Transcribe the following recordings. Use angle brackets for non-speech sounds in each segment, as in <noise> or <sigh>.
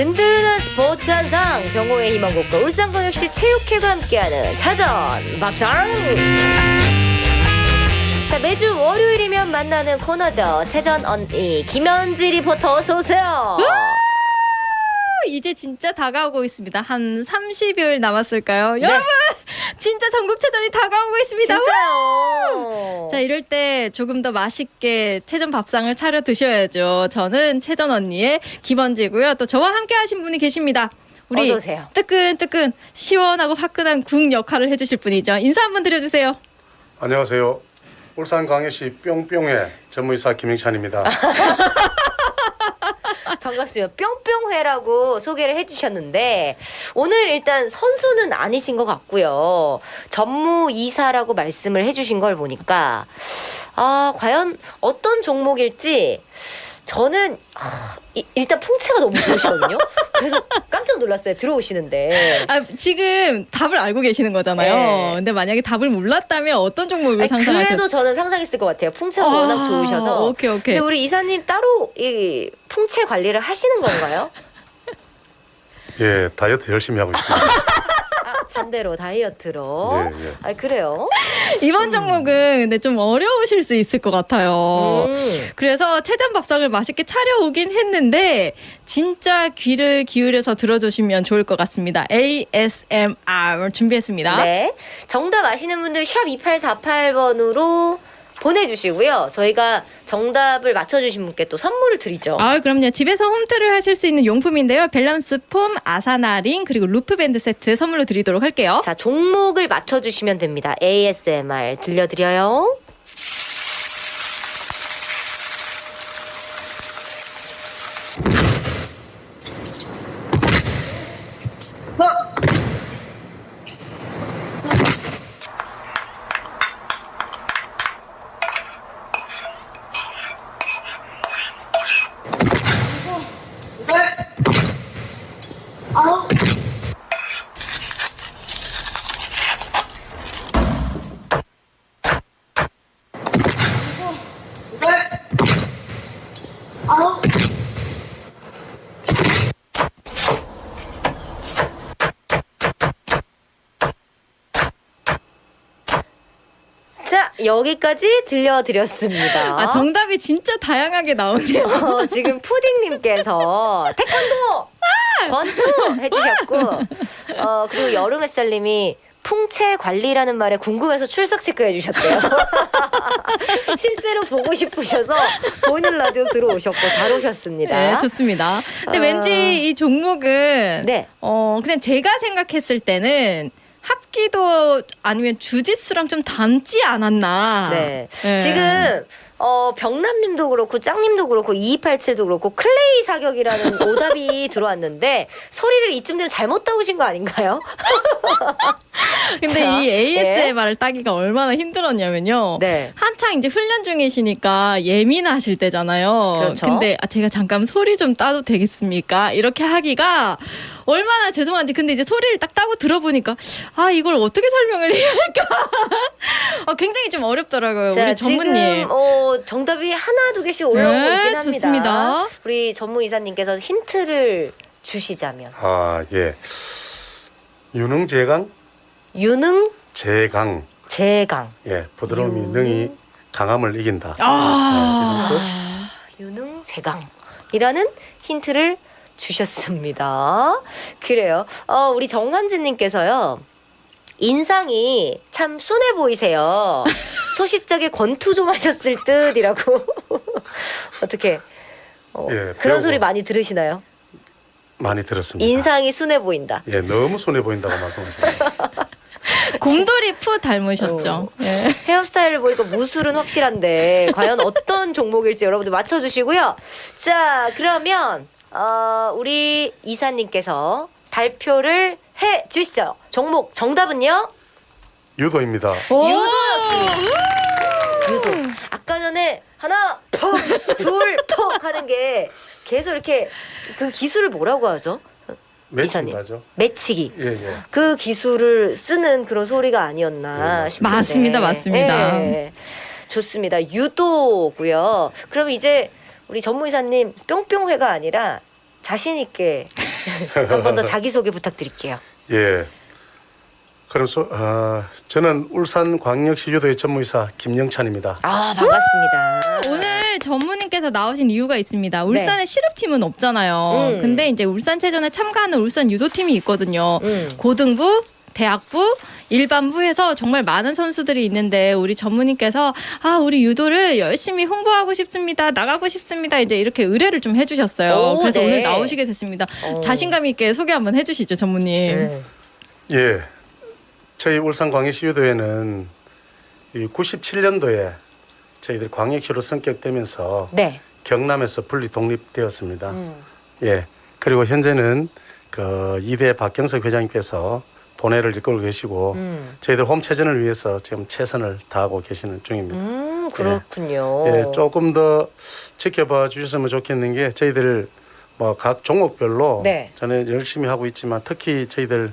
7년 만에 찾아온 든든한 스포츠 한상 정호의 희망곡과 울산광역시 체육회가 함께하는 차전 밥상 자 매주 월요일이면 만나는 코너죠 체전 언니 김현지 리포터 어서 오세요 이제 진짜 다가오고 있습니다. 한 30여일 남았을까요? 네. 여러분, 진짜 전국체전이 다가오고 있습니다. 진짜요 자, 이럴 때 조금 더 맛있게 체전 밥상을 차려 드셔야죠. 저는 체전 언니의 김원지고요. 또 저와 함께 하신 분이 계십니다. 우리 어서 오세요. 뜨끈뜨끈 시원하고 화끈한 국 역할을 해주실 분이죠. 인사 한번 드려주세요. 안녕하세요. 울산 광역시 뿅뿅회 전무이사 김영찬입니다. <laughs> 반갑습니다. 뿅뿅회라고 소개를 해주셨는데 오늘 일단 선수는 아니신 것 같고요. 전무이사라고 말씀을 해주신 걸 보니까 아 과연 어떤 종목일지 저는 아, 이- 일단 풍채가 너무 좋으시거든요. 그래서 깜짝 놀랐어요. 들어오시는데. 아, 지금 답을 알고 계시는 거잖아요. 네. 근데 만약에 답을 몰랐다면 어떤 종목을 아니, 상상하셨어요? 그래도 저는 상상했을 것 같아요. 풍채가 워낙 좋으셔서. 오케이, 오케이. 근데 우리 이사님 따로 이 풍채 관리를 하시는 건가요? 예, 다이어트 열심히 하고 있습니다. <laughs> 아, 반대로 다이어트로. 예, 예. 아 그래요? 이번 종목은 근데 좀 어려우실 수 있을 것 같아요. 음. 그래서 체전 밥상을 맛있게 차려오긴 했는데 진짜 귀를 기울여서 들어주시면 좋을 것 같습니다. ASMR 준비했습니다. 네. 정답 아시는 분들 샵 2848번으로 보내주시고요. 저희가 정답을 맞춰주신 분께 또 선물을 드리죠. 아, 그럼요. 집에서 홈트를 하실 수 있는 용품인데요. 밸런스 폼, 아사나 링, 그리고 루프 밴드 세트 선물로 드리도록 할게요. 자, 종목을 맞춰주시면 됩니다. ASMR 들려드려요. 자, 여기까지 들려드렸습니다. 아, 정답이 진짜 다양하게 나오네요. 어, 지금 푸딩님께서 태권도 권투 해주셨고 어 그리고 여름 햇살님이 풍채 관리라는 말에 궁금해서 출석 체크해 주셨대요. <laughs> 실제로 보고 싶으셔서 보이는 라디오 들어오셨고 잘 오셨습니다. 네, 좋습니다. 근데 아. 왠지 이 종목은 네. 어, 그냥 제가 생각했을 때는 합기도 아니면 주짓수랑 좀 닮지 않았나. 네. 네. 지금 어 병남님도 그렇고 짱님도 그렇고 2287도 그렇고 클레이 사격이라는 <laughs> 오답이 들어왔는데 소리를 이쯤 되면 잘못 따오신 거 아닌가요? <laughs> 근데 자, 이 ASMR을 따기가 얼마나 힘들었냐면요. 네. 한창 이제 훈련 중이시니까 예민하실 때잖아요. 그렇죠. 근데 아, 제가 잠깐 소리 좀 따도 되겠습니까? 이렇게 하기가 얼마나 죄송한지. 근데 이제 소리를 딱 따고 들어보니까 아 이걸 어떻게 설명을 해야 할까? 아, <laughs> 굉장히 좀 어렵더라고요. 자, 우리 전무님. 지금 어, 정답이 하나 두 개씩 올라오고 네, 있긴 합니다. 좋습니다. 우리 전무 이사님께서 힌트를 주시자면 아, 예. 유능 제강, 유능 제강. 제강 예, 부드러움이 유능. 능이 강함을 이긴다. 아. 네, 유능 제강이라는 힌트를 주셨습니다. 그래요. 어, 우리 정환진님께서요. 인상이 참 순해 보이세요. 소시적에 권투 좀 하셨을 듯이라고. <laughs> 어떻게? 어, 예, 그런 배우고. 소리 많이 들으시나요? 많이 들었습니다. 인상이 순해 보인다. 예, 너무 손해 보인다고 말씀하셨네요. <laughs> 곰돌이 푸 닮으셨죠. 어. 예. 헤어스타일을 보니까 무술은 확실한데 과연 어떤 종목일지 여러분들 맞춰주시고요. 자 그러면 어, 우리 이사님께서 발표를 해 주시죠. 종목 정답은요? 유도입니다. 유도였습니다. 유도. 아까 전에 하나 퍽 둘 퍽 하는 게 계속 이렇게 그 기술을 뭐라고 하죠? 이사님. 매칭가죠. 매치기. 예, 예. 그 기술을 쓰는 그런 소리가 아니었나 네, 싶은데. 맞습니다, 맞습니다. 예, 좋습니다. 유도고요. 그럼 이제 우리 전무이사님 뿅뿅회가 아니라 자신 있게 <laughs> 한 번 더 자기 소개 부탁드릴게요. 예. 그럼 소, 어, 저는 울산 광역시 유도회 전무이사 김영찬입니다. 아 반갑습니다. 오늘 전무님께서 나오신 이유가 있습니다. 울산에 실업팀은 없잖아요. 네. 음. 근데 이제 울산 체전에 참가하는 울산 유도팀이 있거든요. 음. 고등부, 대학부, 일반부에서 정말 많은 선수들이 있는데 우리 전무님께서 아 우리 유도를 열심히 홍보하고 싶습니다. 나가고 싶습니다. 이제 이렇게 의뢰를 좀 해주셨어요. 오, 그래서 네. 오늘 나오시게 됐습니다. 어. 자신감 있게 소개 한번 해주시죠, 전무님. 네. 예. 저희 울산 광역시 유도회는 이 97년도에 저희들 광역시로 성격되면서 네. 경남에서 분리 독립되었습니다. 음. 예. 그리고 현재는 그 이대 박경석 회장님께서 본회를 이끌고 계시고 음. 저희들 홈 체전을 위해서 지금 최선을 다하고 계시는 중입니다. 음 그렇군요. 예, 조금 더 지켜봐 주셨으면 좋겠는 게 저희들 뭐 각 종목별로 네. 저는 열심히 하고 있지만 특히 저희들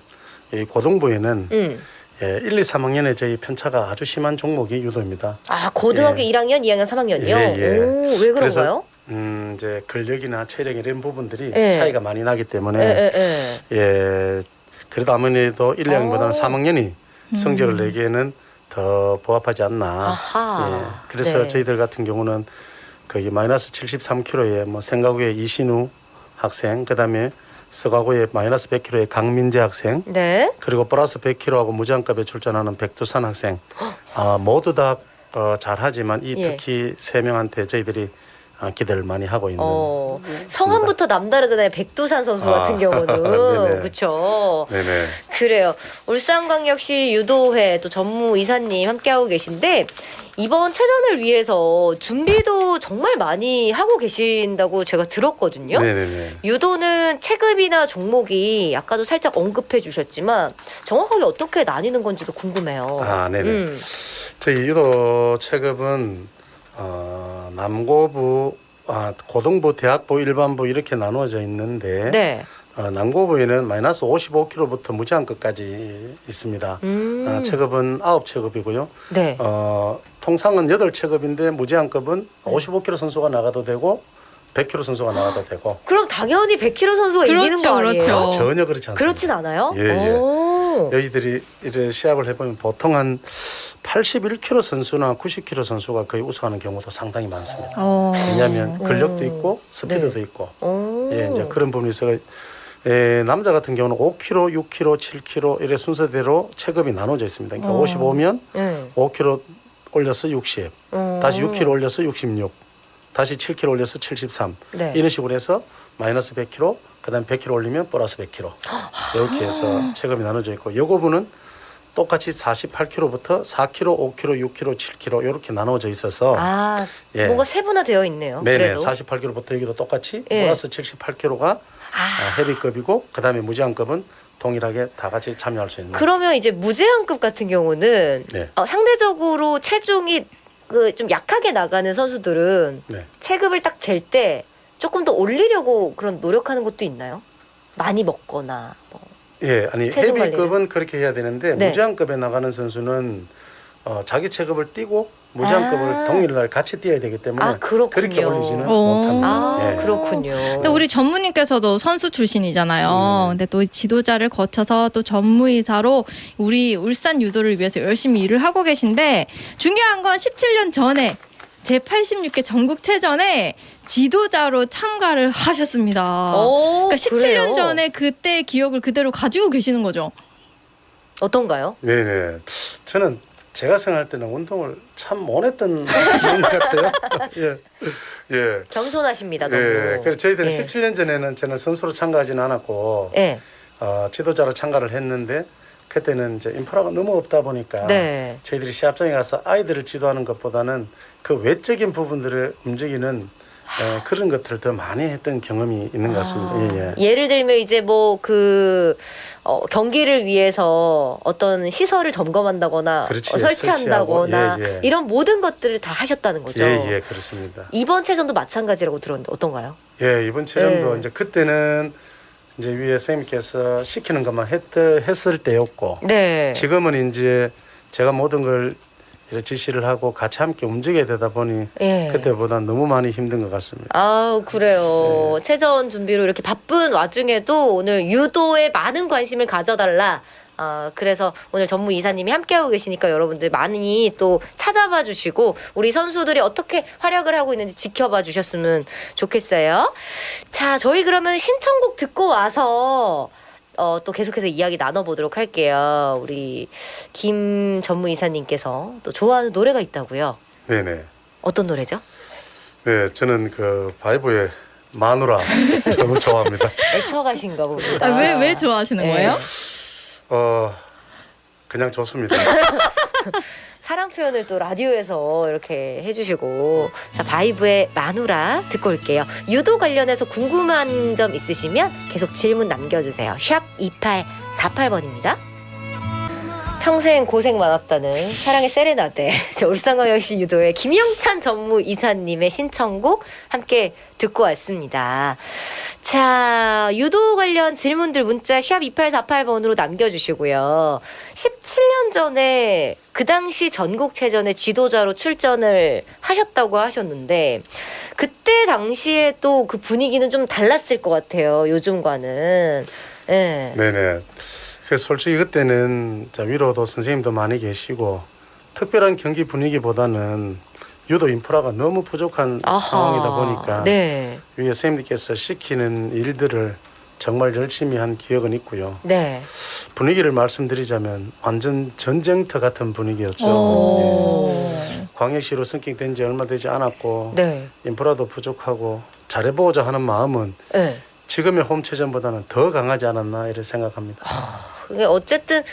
이 고등부에는 음. 예, 1, 2, 3학년에 저희 편차가 아주 심한 종목이 유도입니다. 아 고등학교 예. 1학년, 2학년, 3학년이요. 예, 예. 오, 왜 그런가요? 음, 이제 근력이나 체력 이런 부분들이 예. 차이가 많이 나기 때문에 예, 예, 예. 예, 그래도 아무래도 1, 2학년보다는 어. 3학년이 성적을 내기에는 더 부합하지 않나. 아하. 예, 그래서 네. 저희들 같은 경우는 거기 마이너스 73kg의 뭐 생가구의 이신우 학생, 그다음에 서가구의 마이너스 100kg의 강민재 학생, 네. 그리고 플러스 100kg하고 무장급에 출전하는 백두산 학생, 아, 모두 다 어, 잘하지만 이 예. 특히 세 명한테 저희들이 아, 기대를 많이 하고 있는. 어, 성함부터 남다르잖아요. 백두산 선수 아, 같은 경우는 <laughs> 네네. 그렇죠. 네네. 그래요. 울산광역시 유도회 또 전무 이사님 함께하고 계신데 이번 체전을 위해서 준비도 정말 많이 하고 계신다고 제가 들었거든요. 네네네. 유도는 체급이나 종목이 아까도 살짝 언급해 주셨지만 정확하게 어떻게 나뉘는 건지도 궁금해요. 아, 네네. 음. 저희 유도 체급은 어, 남고부, 아, 고등부, 대학부, 일반부 이렇게 나누어져 있는데 네. 어, 남고부에는 마이너스 55kg부터 무제한급까지 있습니다. 음. 어, 체급은 9체급이고요. 네. 어, 통상은 8체급인데 무제한급은 55kg 선수가 나가도 되고 100kg 선수가 나가도 되고 그럼 당연히 100kg 선수가 그렇죠, 이기는 거 아니에요? 그렇죠. 전혀 그렇지 않습니다. 그렇진 않아요? 예, 예. 오. 여기들이 이래 시합을 해보면 보통 한 81kg 선수나 90kg 선수가 거의 우승하는 경우도 상당히 많습니다. 어. 왜냐하면 근력도 음. 있고 스피드도 네. 있고 오. 예 이제 그런 부분이 있어 에, 남자 같은 경우는 5kg, 6kg, 7kg 이래 순서대로 체급이 나눠져 있습니다. 그러니까 어. 55면 네. 5kg 올려서 60, 음. 다시 6kg 올려서 66, 다시 7kg 올려서 73 네. 이런 식으로 해서 마이너스 100kg, 그다음 100kg 올리면 플러스 100kg 이렇게 해서 체급이 나눠져 있고 여고부는 똑같이 48kg부터 4kg, 5kg, 6kg, 7kg 이렇게 나눠져 있어서 아, 예. 뭔가 세분화되어 있네요. 네네 그래도. 48kg부터 여기도 똑같이 예. 플러스 78kg가 아, 헤비급이고 그다음에 무제한급은 동일하게 다 같이 참여할 수 있는 그러면 이제 무제한급 같은 경우는 네. 어, 상대적으로 체중이 그 좀 약하게 나가는 선수들은 네. 체급을 딱 잴때 조금 더 올리려고 그런 노력하는 것도 있나요? 많이 먹거나 뭐. 예, 아니 헤비급은 그렇게 해야 되는데 네. 무제한급에 나가는 선수는 어, 자기 체급을 뛰고 무제한급을 아. 동일날 같이 뛰어야 되기 때문에 아, 그렇군요. 그렇게 올리지는 오. 못합니다. 아 예. 그렇군요. 근데 우리 전무님께서도 선수 출신이잖아요. 음. 근데 또 지도자를 거쳐서 또 전무이사로 우리 울산 유도를 위해서 열심히 일을 하고 계신데 중요한 건 17년 전에 제 86개 전국체전에 지도자로 참가를 하셨습니다. 오, 그러니까 17년 그래요? 전에 그때 기억을 그대로 가지고 계시는 거죠. 어떤가요? 네네. 저는 제가 생각할 때는 운동을 참 못했던 분 <laughs> 같아요. <laughs> 예, 예. 겸손하십니다. 너무. 예, 그래서 저희들은 예. 17년 전에는 저는 선수로 참가하지는 않았고 예. 어, 지도자로 참가를 했는데 그때는 이제 인프라가 너무 없다 보니까 네. 저희들이 시합장에 가서 아이들을 지도하는 것보다는 그 외적인 부분들을 움직이는 어, 그런 것들을 더 많이 했던 경험이 있는 것 같습니다. 예, 예. 를 들면 이제 뭐그 어, 경기를 위해서 어떤 시설을 점검한다거나 그렇지, 어, 설치한다거나 설치하고, 예, 예. 이런 모든 것들을 다 하셨다는 거죠. 예, 예, 그렇습니다. 이번 체전도 마찬가지라고 들었는데 어떤가요? 예, 이번 체전도 네. 이제 그때는 이제 위에 선생님께서 시키는 것만 했, 했을 때였고 네. 지금은 이제 제가 모든 걸 이렇게 지시를 하고 같이 함께 움직여야 되다 보니 예. 그때보다 너무 많이 힘든 것 같습니다. 아우 그래요. 네. 체전 준비로 이렇게 바쁜 와중에도 오늘 유도에 많은 관심을 가져달라. 아 그래서 오늘 전무 이사님이 함께하고 계시니까 여러분들 많이 또 찾아봐 주시고 우리 선수들이 어떻게 활약을 하고 있는지 지켜봐 주셨으면 좋겠어요. 자 저희 그러면 신청곡 듣고 와서 어, 또 계속해서 이야기 나눠보도록 할게요. 우리 김 전무 이사님께서 또 좋아하는 노래가 있다고요. 네네. 어떤 노래죠? 네, 저는 그 바이브의 마누라 <laughs> 너무 좋아합니다. 애처가신가 봅니다. 아, 왜, 왜 좋아하시는 네. 거예요? 어, 그냥 좋습니다. <laughs> 사랑 표현을 또 라디오에서 이렇게 해주시고 자 바이브의 마누라 듣고 올게요. 유도 관련해서 궁금한 점 있으시면 계속 질문 남겨주세요. 샵 2848번입니다. 평생 고생 많았다는 사랑의 세레나데 <laughs> 저 울산광역시 유도의 김영찬 전무 이사님의 신청곡 함께 듣고 왔습니다. 자 유도 관련 질문들 문자 샵 2848번으로 남겨주시고요. 17년 전에 그 당시 전국체전의 지도자로 출전을 하셨다고 하셨는데 그때 당시에 또 그 분위기는 좀 달랐을 것 같아요. 요즘과는. 예. 네네. 그 솔직히 그때는 자, 위로도 선생님도 많이 계시고 특별한 경기 분위기보다는 유도 인프라가 너무 부족한 아하. 상황이다 보니까 네. 위에 선생님께서 시키는 일들을 정말 열심히 한 기억은 있고요. 네. 분위기를 말씀드리자면 완전 전쟁터 같은 분위기였죠. 오. 예. 광역시로 승격된 지 얼마 되지 않았고 네. 인프라도 부족하고 잘해보고자 하는 마음은 네. 지금의 홈체전보다는 더 강하지 않았나 이렇게 생각합니다. 그게 어쨌든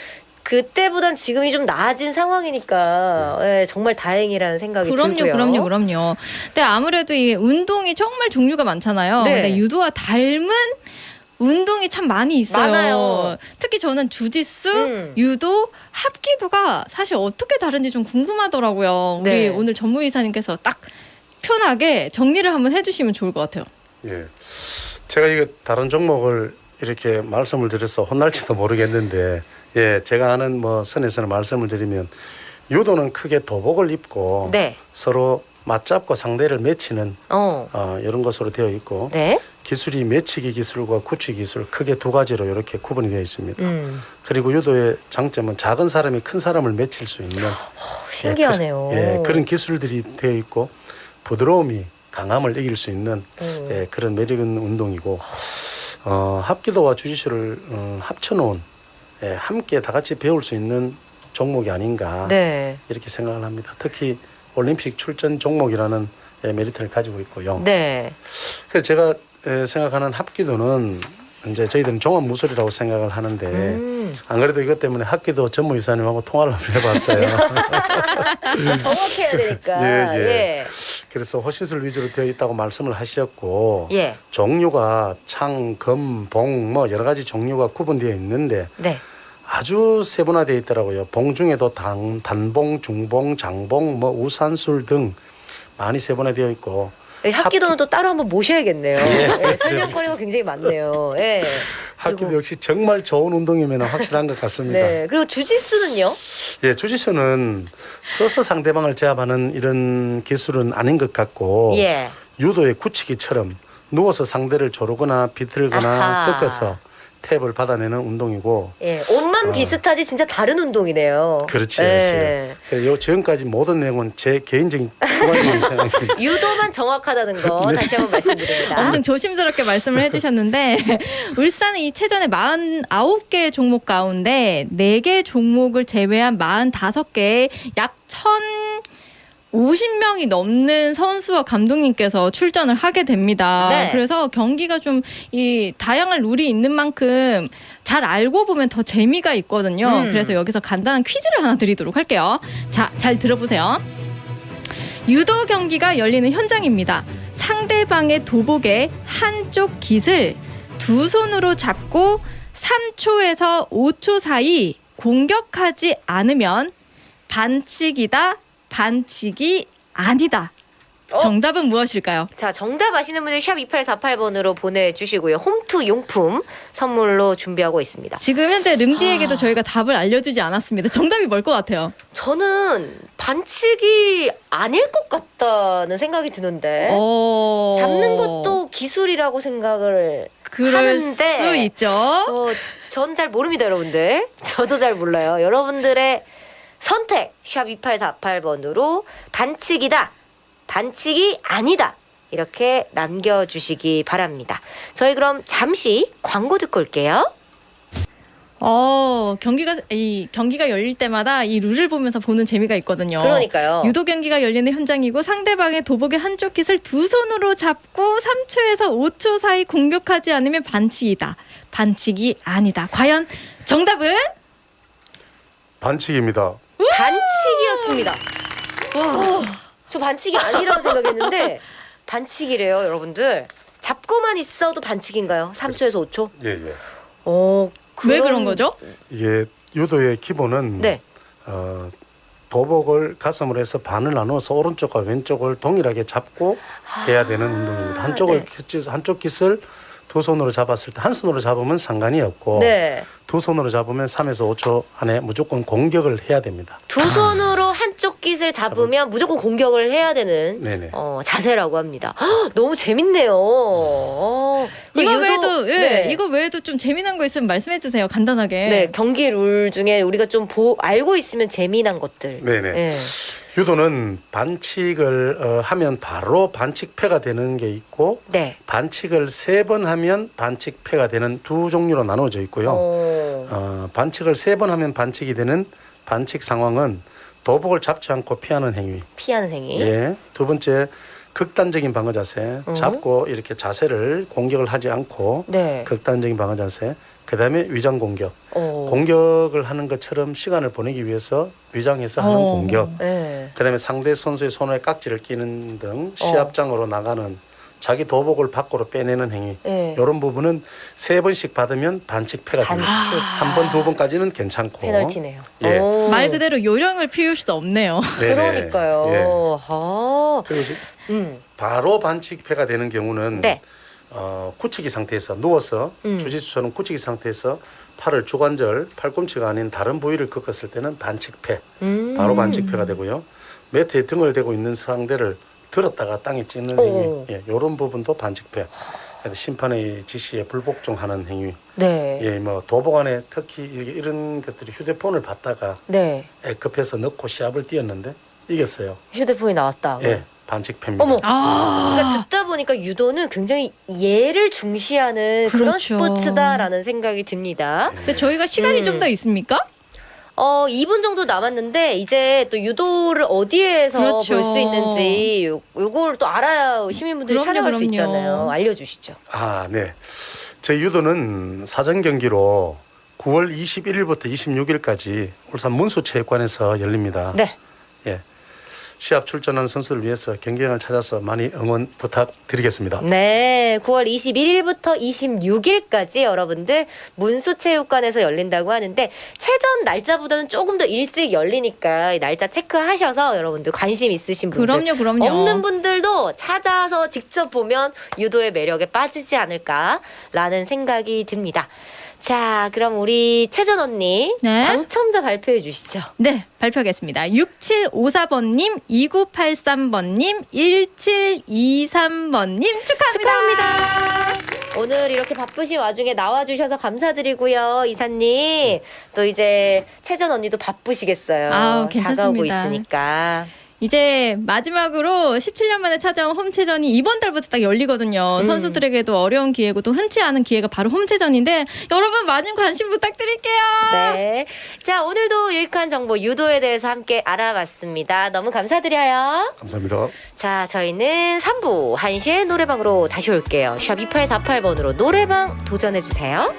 그때보단 지금이 좀 나아진 상황이니까 예, 정말 다행이라는 생각이 그럼요, 들고요. 그럼요, 그럼요. 근데 아무래도 이 운동이 정말 종류가 많잖아요. 네. 근데 유도와 닮은 운동이 참 많이 있어요. 많아요. 특히 저는 주짓수, 음. 유도, 합기도가 사실 어떻게 다른지 좀 궁금하더라고요. 우리 네. 오늘 전무이사님께서 딱 편하게 정리를 한번 해주시면 좋을 것 같아요. 예. 제가 이거 다른 종목을 이렇게 말씀을 드려서 혼날지도 모르겠는데, 예, 제가 아는 뭐 선에서는 말씀을 드리면 유도는 크게 도복을 입고 네. 서로 맞잡고 상대를 맺히는 어. 어, 이런 것으로 되어 있고 네. 기술이 맺히기 기술과 굳히기 기술 크게 두 가지로 이렇게 구분이 되어 있습니다. 음. 그리고 유도의 장점은 작은 사람이 큰 사람을 맺힐 수 있는 어, 신기하네요. 예, 그런 기술들이 되어 있고 부드러움이 강함을 이길 수 있는 음. 예, 그런 매력 있는 운동이고 어, 합기도와 주짓수를 어, 합쳐놓은 예, 함께 다 같이 배울 수 있는 종목이 아닌가 네. 이렇게 생각을 합니다. 특히 올림픽 출전 종목이라는 예, 메리트를 가지고 있고요. 네. 그래서 제가 예, 생각하는 합기도는 이제 저희들은 종합 무술이라고 생각을 하는데 음. 안 그래도 이것 때문에 합기도 전무 이사님하고 통화를 한번 해봤어요. <laughs> 정확해야 되니까. <laughs> 예, 예. 예. 그래서 호시술 위주로 되어 있다고 말씀을 하셨고 예. 종류가 창, 금, 봉 뭐 여러 가지 종류가 구분되어 있는데 네. 아주 세분화되어 있더라고요. 봉 중에도 당, 단봉, 중봉, 장봉, 뭐 우산술 등 많이 세분화되어 있고 예, 합기도는 또 따로 한번 모셔야겠네요. 예. 예, 설명거리가 굉장히 많네요. 예. 합기도 그리고- 역시 정말 좋은 운동이면 확실한 것 같습니다. 네. 그리고 주짓수는요? 예, 주짓수는 서서 상대방을 제압하는 이런 기술은 아닌 것 같고 예. 유도의 굳히기처럼 누워서 상대를 조르거나 비틀거나 아하. 꺾어서 탭을 받아내는 운동이고 예. 옷만 어. 비슷하지 진짜 다른 운동이네요. 그렇지, 예. 그렇지. 요 지금까지 모든 내용은 제 개인적인 <laughs> 생각입니다. 유도만 정확하다는 거 네. 다시 한번 말씀드립니다. 엄청 조심스럽게 말씀을 해주셨는데 <laughs> 울산은 이 체전의 49개 종목 가운데 4개 종목을 제외한 45개의 약 1,050명이 넘는 선수와 감독님께서 출전을 하게 됩니다. 네. 그래서 경기가 좀 이 다양한 룰이 있는 만큼 잘 알고 보면 더 재미가 있거든요. 음. 그래서 여기서 간단한 퀴즈를 하나 드리도록 할게요. 자, 잘 들어보세요. 유도 경기가 열리는 현장입니다. 상대방의 도복의 한쪽 깃을 두 손으로 잡고 3초에서 5초 사이 공격하지 않으면 반칙이다, 반칙이 아니다. 어? 정답은 무엇일까요? 자, 정답 아시는 분들 샵 2848번으로 보내주시고요. 홈투 용품 선물로 준비하고 있습니다. 지금 현재 름디에게도 아. 저희가 답을 알려주지 않았습니다. 정답이 뭘 것 같아요? 저는 반칙이 아닐 것 같다는 생각이 드는데 어... 잡는 것도 기술이라고 생각을 그럴 하는데 수 있죠. 어, 전잘 모릅니다, 여러분들. 저도 잘 몰라요. 여러분들의 선택 샵 2848번으로 반칙이다. 반칙이 아니다. 이렇게 남겨주시기 바랍니다. 저희 그럼 잠시 광고 듣고 올게요. 어 경기가 이 경기가 열릴 때마다 이 룰을 보면서 보는 재미가 있거든요. 그러니까요. 유도 경기가 열리는 현장이고 상대방의 도복의 한쪽 깃을 두 손으로 잡고 3초에서 5초 사이 공격하지 않으면 반칙이다. 반칙이 아니다. 과연 정답은? 반칙입니다. 반칙이었습니다. 와, 저 반칙이 아니라고 생각했는데 <laughs> 반칙이래요, 여러분들. 잡고만 있어도 반칙인가요? 3초에서 5초? 예, 예. 어, 왜 그런 거죠? 이게 유도의 기본은 네. 어, 도복을 가슴으로 해서 반을 나누어서 오른쪽과 왼쪽을 동일하게 잡고 해야 되는 운동입니다. 한쪽을 깃- 한쪽 깃을 두 손으로 잡았을 때 한 손으로 잡으면 상관이 없고 네. 두 손으로 잡으면 3에서 5초 안에 무조건 공격을 해야 됩니다. 두 손으로 한쪽 깃을 잡으면 무조건 공격을 해야 되는 네네. 어, 자세라고 합니다. 헉, 너무 재밌네요. 어, 그 이거 유도- 외에도 예, 네. 이거 외에도 좀 재미난 거 있으면 말씀해 주세요. 간단하게. 네, 경기 룰 중에 우리가 좀 보, 알고 있으면 재미난 것들. 네네. 예. 유도는 반칙을 어, 하면 바로 반칙패가 되는 게 있고 네. 반칙을 세 번 하면 반칙패가 되는 두 종류로 나누어져 있고요. 어. 어, 반칙을 세 번 하면 반칙이 되는 반칙 상황은 도복을 잡지 않고 피하는 행위. 피하는 행위. 예. 두 번째 극단적인 방어 자세. 음. 잡고 이렇게 자세를 공격을 하지 않고 네. 극단적인 방어 자세. 그다음에 위장 공격. 어. 공격을 하는 것처럼 시간을 보내기 위해서 위장해서 하는 어. 공격. 네. 그다음에 상대 선수의 손에 깍지를 끼는 등 어. 시합장으로 나가는 자기 도복을 밖으로 빼내는 행위. 네. 이런 부분은 세 번씩 받으면 반칙패가 됩니다. 반칙. 한 번, 두 번까지는 괜찮고. 페널티네요. 예. 어. 말 그대로 요령을 피울 수 없네요. <laughs> 네네. 그러니까요. 예. 아. 그리고 음. 바로 반칙패가 되는 경우는 네. 어, 굳히기 상태에서 누워서 음. 주짓수처럼 굳히기 상태에서 팔을 주관절, 팔꿈치가 아닌 다른 부위를 꺾었을 때는 반칙패, 음. 바로 반칙패가 되고요. 매트에 등을 대고 있는 상대를 들었다가 땅에 찍는 오. 행위, 예, 이런 부분도 반칙패. 심판의 지시에 불복종하는 행위. 네. 예, 뭐 도복 안에 특히 이런 것들이 휴대폰을 받다가 네. 급해서 넣고 시합을 뛰었는데 이겼어요. 휴대폰이 나왔다. 예, 반칙패입니다. 어머. 아. 그러니까 듣다 보니까 유도는 굉장히 예를 중시하는 그런 그렇죠. 스포츠다라는 생각이 듭니다. 근데 저희가 시간이 음. 좀 더 있습니까? 어, 2분 정도 남았는데 이제 또 유도를 어디에서 그렇죠. 볼 수 있는지 요, 요걸 또 알아야 시민분들이 그럼요, 찾아갈 수 그럼요. 있잖아요. 알려주시죠. 아, 네. 저희 유도는 사전 경기로 9월 21일부터 26일까지 울산 문수체육관에서 열립니다. 네. 예. 시합 출전하는 선수를 위해서 경기장을 찾아서 많이 응원 부탁드리겠습니다. 네, 9월 21일부터 26일까지 여러분들 문수체육관에서 열린다고 하는데 체전 날짜보다는 조금 더 일찍 열리니까 이 날짜 체크하셔서 여러분들 관심 있으신 분들 그럼요, 그럼요. 없는 분들도 찾아서 직접 보면 유도의 매력에 빠지지 않을까라는 생각이 듭니다. 자, 그럼 우리 채전 언니 네. 당첨자 발표해 주시죠. 네, 발표하겠습니다. 6754번님, 2983번님, 1723번님 축하합니다. 축하합니다. 오늘 이렇게 바쁘신 와중에 나와주셔서 감사드리고요, 이사님. 또 이제 채전 언니도 바쁘시겠어요. 아우, 괜찮습니다. 다가오고 있으니까. 이제 마지막으로 17년 만에 찾아온 홈체전이 이번 달부터 딱 열리거든요. 음. 선수들에게도 어려운 기회고 또 흔치 않은 기회가 바로 홈체전인데 여러분 많은 관심 부탁드릴게요. 네. 자, 오늘도 유익한 정보 유도에 대해서 함께 알아봤습니다. 너무 감사드려요. 감사합니다. 자, 저희는 3부 1시에 노래방으로 다시 올게요. 샵 2848번으로 노래방 도전해 주세요.